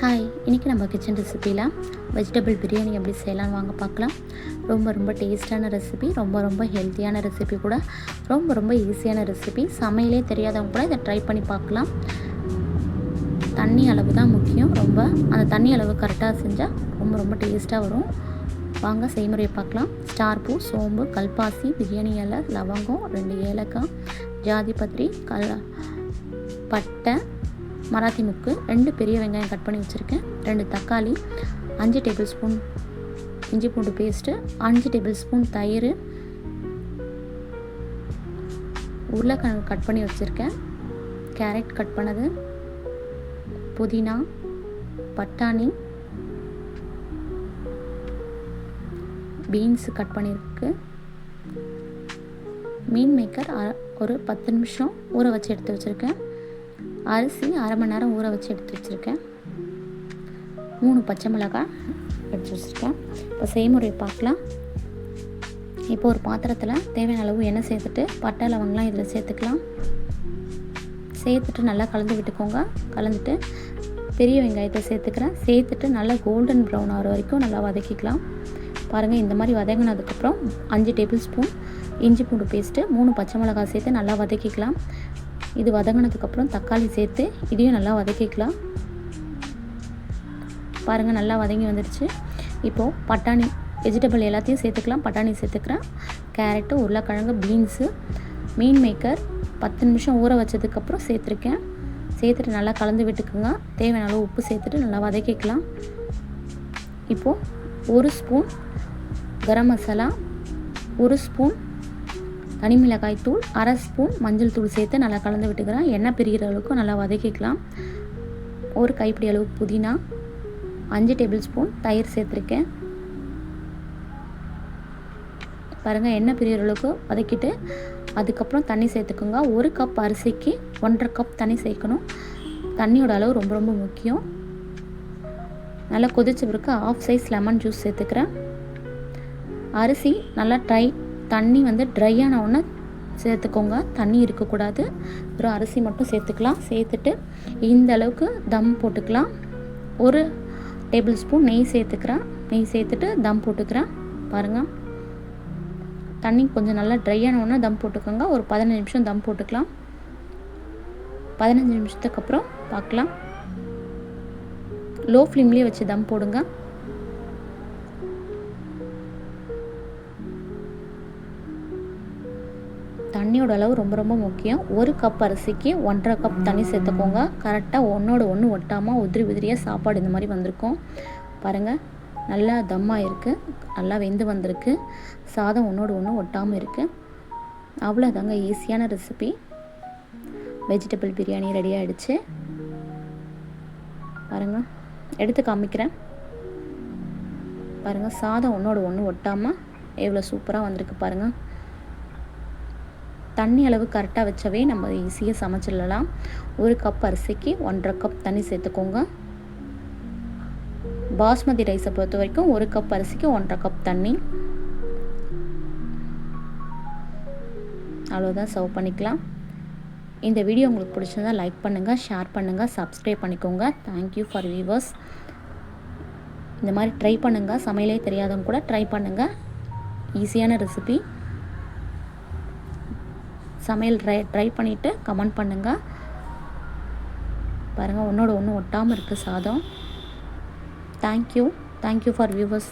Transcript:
Hi இன்றைக்கி நம்ம kitchen ரெசிப்பியில் vegetable biryani எப்படி செய்யலாம்னு வாங்க பார்க்கலாம். ரொம்ப ரொம்ப டேஸ்டான ரெசிபி ரொம்ப ரொம்ப ஹெல்த்தியான ரெசிபி கூட ரொம்ப ரொம்ப ஈஸியான ரெசிபி சமையலே தெரியாதவங்க கூட இதை ட்ரை பண்ணி பார்க்கலாம். தண்ணி அளவு தான் முக்கியம். ரொம்ப அந்த தண்ணி அளவு கரெக்டாக செஞ்சால் ரொம்ப ரொம்ப டேஸ்ட்டாக வரும். வாங்க செய்முறையை பார்க்கலாம். ஸ்டார் பூ சோம்பு கல்பாசி பிரியாணி இலை லவங்கம் ரெண்டு ஏலக்காய் ஜாதிபத்திரி கல் பட்டை மராத்தி முக்கு ரெண்டு பெரிய வெங்காயம் கட் பண்ணி வச்சுருக்கேன். ரெண்டு தக்காளி அஞ்சு டேபிள் ஸ்பூன் இஞ்சி பூண்டு பேஸ்ட்டு அஞ்சு டேபிள் ஸ்பூன் தயிர் உருளைக்கிழங்கு கட் பண்ணி வச்சுருக்கேன். கேரட் கட் பண்ணது புதினா பட்டாணி பீன்ஸு கட் பண்ணியிருக்கு. மீன் மேக்கர் ஒரு பத்து நிமிஷம் ஊற வச்சு எடுத்து வச்சுருக்கேன். அரிசி அரை மணி நேரம் ஊற வச்சு எடுத்து வச்சுருக்கேன். மூணு பச்சை மிளகாய் எடுத்து வச்சுருக்கேன். இப்போ செய்முறை பார்க்கலாம். இப்போ ஒரு பாத்திரத்தில் தேவையான அளவு எண்ணெய் சேர்த்துட்டு பட்டை லவங்கெலாம் இதில் சேர்த்துக்கலாம். சேர்த்துட்டு நல்லா கலந்து விட்டுக்கோங்க. கலந்துட்டு பெரிய வெங்காயத்தை சேர்த்துக்கிறேன். சேர்த்துட்டு நல்லா கோல்டன் ப்ரௌன் ஆகிற வரைக்கும் நல்லா வதக்கிக்கலாம். பாருங்கள் இந்த மாதிரி வதங்கினதுக்கப்புறம் அஞ்சு டேபிள் ஸ்பூன் இஞ்சி பூண்டு பேஸ்ட்டு மூணு பச்சை மிளகாய் சேர்த்து நல்லா வதக்கிக்கலாம். இது வதங்கினதுக்கப்புறம் தக்காளி சேர்த்து இதையும் நல்லா வதக்கிக்கலாம். பாருங்கள் நல்லா வதங்கி வந்துடுச்சு இப்போது பட்டாணி வெஜிடபிள் எல்லாத்தையும் சேர்த்துக்கலாம். பட்டாணி சேர்த்துக்கிறேன். கேரட்டு உருளைக்கிழங்கு பீன்ஸு மீன் மேக்கர் பத்து நிமிஷம் ஊற வச்சதுக்கப்புறம் சேர்த்துருக்கேன். சேர்த்துட்டு நல்லா கலந்து விட்டுக்குங்க. தேவையான அளவு உப்பு சேர்த்துட்டு நல்லா வதக்கிக்கலாம். இப்போது ஒரு ஸ்பூன் கரம் மசாலா ஒரு ஸ்பூன் தனி மிளகாய் தூள் அரை ஸ்பூன் மஞ்சள் தூள் சேர்த்து நல்லா கலந்து விட்டுக்கிறேன் எண்ணெய் பிரிகிற அளவுக்கு நல்லா வதக்கிக்கலாம். ஒரு கைப்பிடி அளவு புதினா அஞ்சு டேபிள் ஸ்பூன் தயிர் சேர்த்துருக்கேன். பாருங்கள் எண்ணெய் பிரிகிற அளவுக்கு வதக்கிட்டு அதுக்கப்புறம் தண்ணி சேர்த்துக்கோங்க. ஒரு கப் அரிசிக்கு ஒன்றரை கப் தண்ணி சேர்க்கணும். தண்ணியோட அளவு ரொம்ப ரொம்ப முக்கியம். நல்லா கொதிச்ச பிறகு ஆஃப் சைஸ் லெமன் ஜூஸ் சேர்த்துக்கிறேன். அரிசி நல்லா ட்ரை தண்ணி வந்து ட்ரை ஆன உடனே சேர்த்துக்கோங்க. தண்ணி இருக்கக்கூடாது. வெறும் அரிசி மட்டும் சேர்த்துக்கலாம். சேர்த்துட்டு இந்த அளவுக்கு தம் போட்டுக்கலாம். ஒரு டேபிள் ஸ்பூன் நெய் சேர்த்துக்கிறேன். நெய் சேர்த்துட்டு தம் போட்டுக்கிறேன். பாருங்கள் தண்ணி கொஞ்சம் நல்லா ட்ரை ஆன உடனே தம் போட்டுக்கோங்க. ஒரு பதினஞ்சு நிமிஷம் தம் போட்டுக்கலாம். பதினஞ்சு நிமிஷத்துக்கு அப்புறம் பார்க்கலாம். லோ ஃப்ளேம்லேயே வச்சு தம் போடுங்க. தண்ணியோட அளவு ரொம்ப ரொம்ப முக்கியம். ஒரு கப் அரிசிக்கு ஒன்றரை கப் தண்ணி சேர்த்துக்கோங்க. கரெக்டாக ஒன்றோட ஒன்று ஒட்டாமல் உதிரி உதிரியாக சாப்பாடு இந்த மாதிரி வந்திருக்கும். பாருங்கள் நல்லா தம்மாக இருக்குது நல்லா வெந்து வந்திருக்கு. சாதம் ஒன்றோட ஒன்று ஒட்டாமல் இருக்குது அவ்வளோதாங்க ஈஸியான ரெசிபி வெஜிடபிள் பிரியாணி ரெடி ஆகிடுச்சு பாருங்கள் எடுத்து காமிக்கிறேன். பாருங்கள் சாதம் ஒன்றோட ஒன்று ஒட்டாமல் எவ்வளோ சூப்பராக வந்திருக்கு பாருங்கள் தண்ணி அளவு கரெக்டாக வச்சவே நம்ம ஈஸியாக சமைச்சிடலாம். ஒரு கப் அரிசிக்கு ஒன்றரை கப் தண்ணி சேர்த்துக்கோங்க. பாஸ்மதி ரைஸை பொறுத்த வரைக்கும் ஒரு கப் அரிசிக்கு ஒன்றரை கப் தண்ணி. அவ்வளோதான் சர்வ் பண்ணிக்கலாம். இந்த வீடியோ உங்களுக்கு பிடிச்சிருந்தா லைக் பண்ணுங்கள் ஷேர் பண்ணுங்கள் சப்ஸ்கிரைப் பண்ணிக்கோங்க. தேங்க்யூ ஃபார் வியூவர்ஸ் இந்த மாதிரி ட்ரை பண்ணுங்கள் சமையலே தெரியாதவங்க கூட ட்ரை பண்ணுங்கள் ஈஸியான ரெசிபி சமையல் ட்ரை ட்ரை பண்ணிவிட்டு கமெண்ட் பண்ணுங்கள் பாருங்கள் ஒன்றோட ஒன்று ஒட்டாமல் இருக்குது சாதம். Thank you thank you for viewers